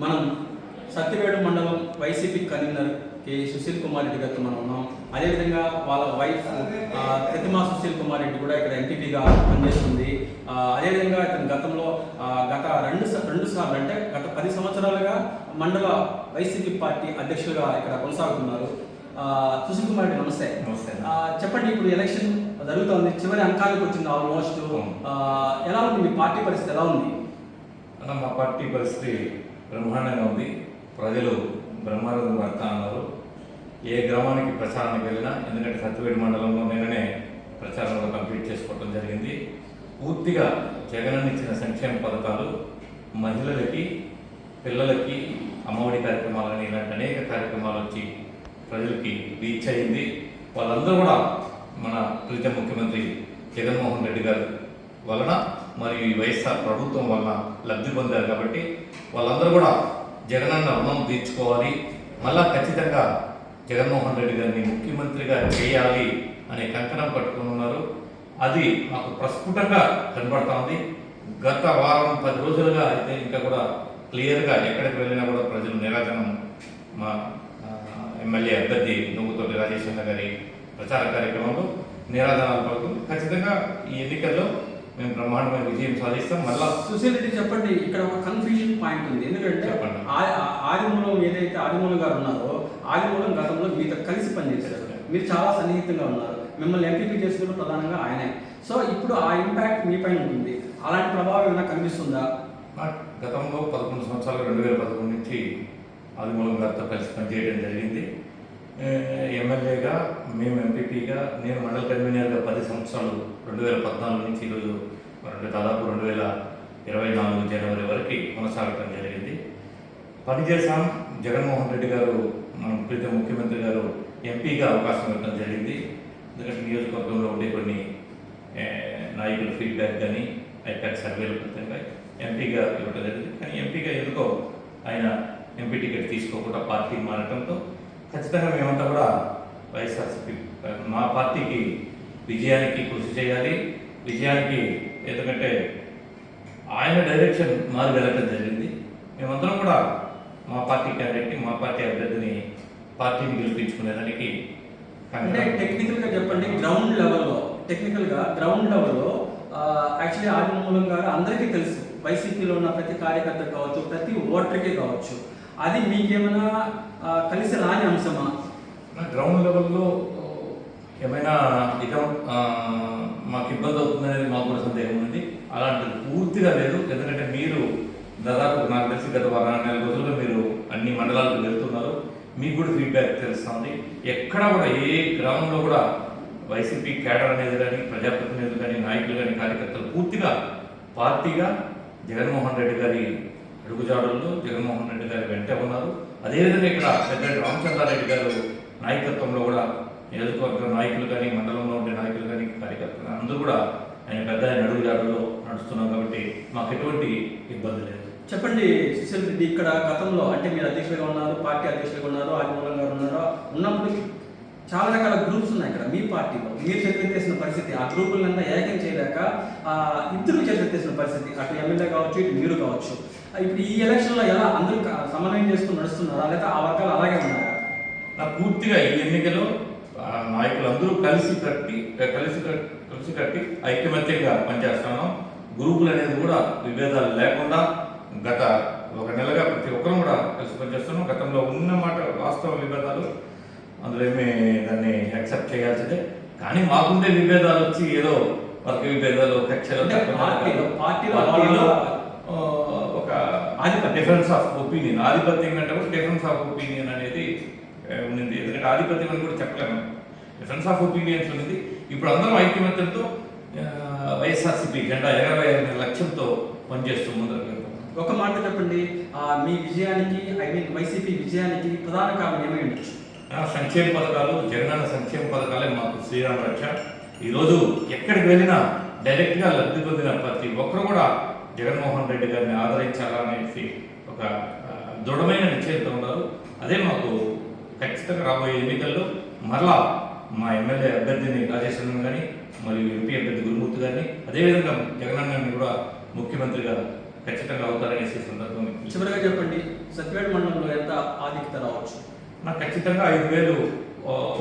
మనం సత్యవేడు మండలం YCP convener K Sushil Kumar Reddy గారితో మనం ఉన్నాం. అదేవిధంగా వాళ్ళ వైఫ్ ప్రతిమా సుశీల్ కుమార్ రెడ్డి కూడా ఇక్కడ ఎంపీపీగా పనిచేస్తుంది. అదేవిధంగా ఇతను గతంలో గత రెండు రెండు సార్లు అంటే గత పది సంవత్సరాలుగా మండల వైసీపీ పార్టీ అధ్యక్షులుగా ఇక్కడ కొనసాగుతున్నారు. సుశీల్ కుమార్ రెడ్డి నమస్తే. నమస్తే. చెప్పండి ఇప్పుడు ఎలక్షన్ జరుగుతోంది. చివరి అంకాలకు వచ్చింది ఆల్మోస్ట్. ఎలా ఉంది మీ పార్టీ పరిస్థితి? ఎలా ఉంది? మా పార్టీ పరిస్థితి బ్రహ్మాండంగా ఉంది. ప్రజలు బ్రహ్మానందం పడతా అన్నారు ఏ గ్రామానికి ప్రచారానికి వెళ్ళినా ఎందుకంటే సత్యవేడి మండలంలో నిన్ననే ప్రచారంలో కంప్లీట్ చేసుకోవడం జరిగింది. పూర్తిగా జగనన్న ఇచ్చిన సంక్షేమ పథకాలు మహిళలకి పిల్లలకి అమ్మఒడి కార్యక్రమాలని ఇలాంటి అనేక కార్యక్రమాలు వచ్చి ప్రజలకి రీచ్ అయింది. వాళ్ళందరూ కూడా మన ప్రీత ముఖ్యమంత్రి జగన్మోహన్ రెడ్డి గారు వలన మరియు ఈ వైఎస్ఆర్ ప్రభుత్వం వలన లబ్ధి పొందారు కాబట్టి వాళ్ళందరూ కూడా జగనన్న రుణం తీర్చుకోవాలి. మళ్ళా ఖచ్చితంగా జగన్మోహన్ రెడ్డి గారిని ముఖ్యమంత్రిగా చేయాలి అనే కంకణం పట్టుకుని ఉన్నారు. అది మాకు ప్రస్ఫుటంగా కనబడుతోంది ఉంది. గత వారం పది రోజులుగా అయితే ఇంకా కూడా క్లియర్గా ఎక్కడికి వెళ్ళినా కూడా ప్రజలు నిరాజనం మా ఎమ్మెల్యే అభ్యర్థి నువ్వుతోటి రాజేశ్వర గారి ప్రచార కార్యక్రమంలో నిరాజనాలు పడుతుంది ఖచ్చితంగా ఈ ఎన్నికల్లో మేము బ్రహ్మాండమైన విజయం సాధిస్తాం. మళ్ళా సుశీల్ రెడ్డి చెప్పండి ఇక్కడ ఒక కన్ఫ్యూజన్ పాయింట్ ఉంది. ఎందుకంటే ఆదిమూలం ఏదైతే ఆదిమూలం గారు ఉన్నారో ఆదిమూలం గతంలో మీతో కలిసి పనిచేశారు. మీరు చాలా సన్నిహితంగా ఉన్నారు. మిమ్మల్ని ఎంపీపీ చేసుకున్న ప్రధానంగా ఆయనే. సో ఇప్పుడు ఆ ఇంపాక్ట్ మీ పైన ఉంటుంది. అలాంటి ప్రభావం ఏమైనా కనిపిస్తుందా? గతంలో పదకొండు సంవత్సరాలు రెండు వేల పదకొండు నుంచి ఆదిమూలం గారితో కలిసి పనిచేయడం జరిగింది. ఎమ్మెల్యేగా మేము ఎంపీపీగా నేను మండల కన్వీనర్గా పది సంవత్సరాలు రెండు వేల పద్నాలుగు నుంచి ఈరోజు రెండు దాదాపు రెండు వేల ఇరవై నాలుగు జనవరి వరకు కొనసాగటం జరిగింది. పనిచేశాం. జగన్మోహన్ రెడ్డి గారు మన ప్రీత ముఖ్యమంత్రి గారు ఎంపీగా అవకాశం ఇవ్వడం జరిగింది. ఎందుకంటే నియోజకవర్గంలో ఉండే కొన్ని నాయకుల ఫీడ్బ్యాక్ కానీ ఐపాక్ సర్వేల ఫలితంగా ఎంపీగా ఇవ్వడం జరిగింది. కానీ ఎంపీగా ఎందుకో ఆయన ఎంపీ టికెట్ తీసుకోకుండా పార్టీ మారటంతో ఖచ్చితంగా మేమంతా కూడా వైఎస్ఆర్సీపీ మా పార్టీకి విజయానికి కృషి చేయాలి. విజయానికి ఎందుకంటే ఆయన డైరెక్షన్ మారి వెళ్ళటం జరిగింది. మేమందరం కూడా మా పార్టీ క్యాండిడేట్ని మా పార్టీ అభ్యర్థిని పార్టీని గెలిపించుకునేదానికి అంటే టెక్నికల్గా చెప్పండి గ్రౌండ్ లెవెల్లో టెక్నికల్గా గ్రౌండ్ లెవెల్లో యాక్చువల్లీ ఆదిమూలం గారు అందరికీ తెలుసు. వైసీపీలో ఉన్న ప్రతి కార్యకర్త కావచ్చు ప్రతి ఓటర్కి కావచ్చు. అది మీకేమైనా కలిసి రాని అంశమా? గ్రౌండ్ లెవెల్లో ఏమైనా ఇక మాకు ఇబ్బంది అవుతుందనేది మాకు కూడా సందేహం ఉంది. అలాంటిది పూర్తిగా లేదు. ఎందుకంటే మీరు దాదాపు నాకు తెలిసి గత వారం నెల రోజుల్లో మీరు అన్ని మండలాలకు వెళ్తున్నారు. మీకు కూడా ఫీడ్బ్యాక్ తెలుస్తుంది. ఎక్కడ కూడా ఏ గ్రామంలో కూడా వైసీపీ కేడర్ అనేది కానీ ప్రజాప్రతినిధులు కానీ నాయకులు కానీ కార్యకర్తలు పూర్తిగా పార్టీగా జగన్మోహన్ రెడ్డి గారి అడుగుజాడల్లో జగన్మోహన్ రెడ్డి గారు వెంట ఉన్నారు. అదేవిధంగా ఇక్కడ పెద్ద రామచంద్రారెడ్డి గారు నాయకత్వంలో కూడా నియోజకవర్గ నాయకులు కానీ మండలంలో ఉండే నాయకులు కానీ కార్యకర్తలు అందరూ కూడా ఆయన పెద్ద ఆయన అడుగుజాడల్లో నడుస్తున్నాం కాబట్టి మాకు ఎటువంటి ఇబ్బంది లేదు. చెప్పండి సుశీల్ రెడ్డి ఇక్కడ గతంలో అంటే మీరు అధ్యక్షులుగా ఉన్నారు పార్టీ అధ్యక్షులుగా ఉన్నారు ఆదిమూలం గారు ఉన్నారు? ఉన్నప్పుడు చాలా రకాల గ్రూప్స్ ఉన్నాయి ఇక్కడ. మీ పార్టీలో మీరు చేసిన పరిస్థితి ఆ గ్రూపులంతా ఏకం చేయలేక ఇద్దరు చేసిన పరిస్థితి అటు ఎమ్మెల్యే కావచ్చు ఇటు మీరు కావచ్చు. ఇప్పుడు ఈ ఎలక్షన్లో ఎలా అందరూ సమన్వయం చేసుకుని నడుస్తున్నారా? లేదా ఆ వర్గాలు అలాగే ఉన్నారా నా పూర్తిగా ఈ ఎన్నికలో ఆ, నాయకులందరూ కలిసి కట్టి కలిసి కలిసి కట్టి ఐక్యమత్యంగా పనిచేస్తున్నాం. గ్రూపులు అనేది కూడా విభేదాలు లేకుండా గత ఒక నెలగా ప్రతి ఒక్కరం కూడా కలిసి పనిచేస్తున్నాం. గతంలో ఉన్నమాట వాస్తవ విభేదాలు అందులో ఏమి దాన్ని యాక్సెప్ట్ చేయాల్సిందే. కానీ మాకుండే విభేదాలు వచ్చి ఏదో వర్గ విభేదాలు కక్షలు పార్టీలో- ఆధిపత్య డిఫరెన్స్ ఆఫ్ ఒపీనియన్ ఆధిపత్యం కంటే కూడా డిఫరెన్స్ ఆఫ్ ఒపీనియన్ అనేది ఉన్నింది. ఎందుకంటే ఆధిపత్యం అని కూడా చెప్పలేము. డిఫరెన్స్ ఆఫ్ ఒపీనియన్స్ ఉన్నది. ఇప్పుడు అందరం ఐక్యమత్యంతో వైఎస్ఆర్సీపీ జెండా ఇరవై అనే లక్ష్యంతో పనిచేస్తూ వెళ్తున్నాం. ఒక మాట చెప్పండి. మీ విజయానికి ఐ మీన్ వైసీపీ విజయానికి ప్రధాన కారణం ఏమై ఉండొచ్చు? సంక్షేమ పథకాలు జగనన్న సంక్షేమ పథకాలే మాకు శ్రీరామ రక్ష. ఈరోజు ఎక్కడికి వెళ్ళినా డైరెక్ట్గా లబ్ధి పొందిన ప్రతి ఒక్కరు కూడా జగన్మోహన్ రెడ్డి గారిని ఆదరించాలనేసి ఒక దృఢమైన నిశ్చయంతో ఉన్నారు. అదే మాకు ఖచ్చితంగా రాబోయే ఎన్నికల్లో మరలా మా ఎమ్మెల్యే అభ్యర్థిని రాజేశ్వరన్ కానీ మరియు ఎంపీ అభ్యర్థి గురుమూర్తి గారిని అదేవిధంగా జగనన్నని కూడా ముఖ్యమంత్రిగా ఖచ్చితంగా అవుతారనేసి సందర్భం చివరిగా చెప్పండి సత్యవేడు మండలంలో ఎంత ఆధిక్యత రావచ్చు? నాకు ఖచ్చితంగా ఐదు వేలు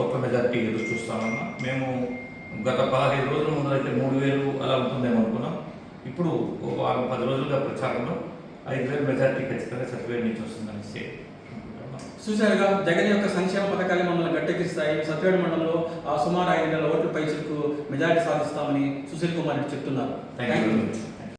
ఓట్ల మెజార్టీ ఎదురు చూస్తామన్నా. మేము గత పదహైదు రోజుల ముందు అయితే మూడు వేలు అలా ఉంటుందేమో అనుకున్నాం. ఇప్పుడు వారం పది రోజులుగా ప్రచారంలో ఐదు వేలు మెజార్టీ ఖచ్చితంగా సర్టిఫికేట్ నుంచి అనుకుంటున్నాం. చూశారుగా జగన్ యొక్క సంక్షేమ పథకాలు మమ్మల్ని గట్టెక్కిస్తాయి. సత్యవేడు మండలంలో ఆ, సుమారు ఐదు వేల ఓట్ల పైసలకు మెజారిటీ సాధిస్తామని సుశీల్ కుమార్ రెడ్డి చెప్తున్నారు. Thank you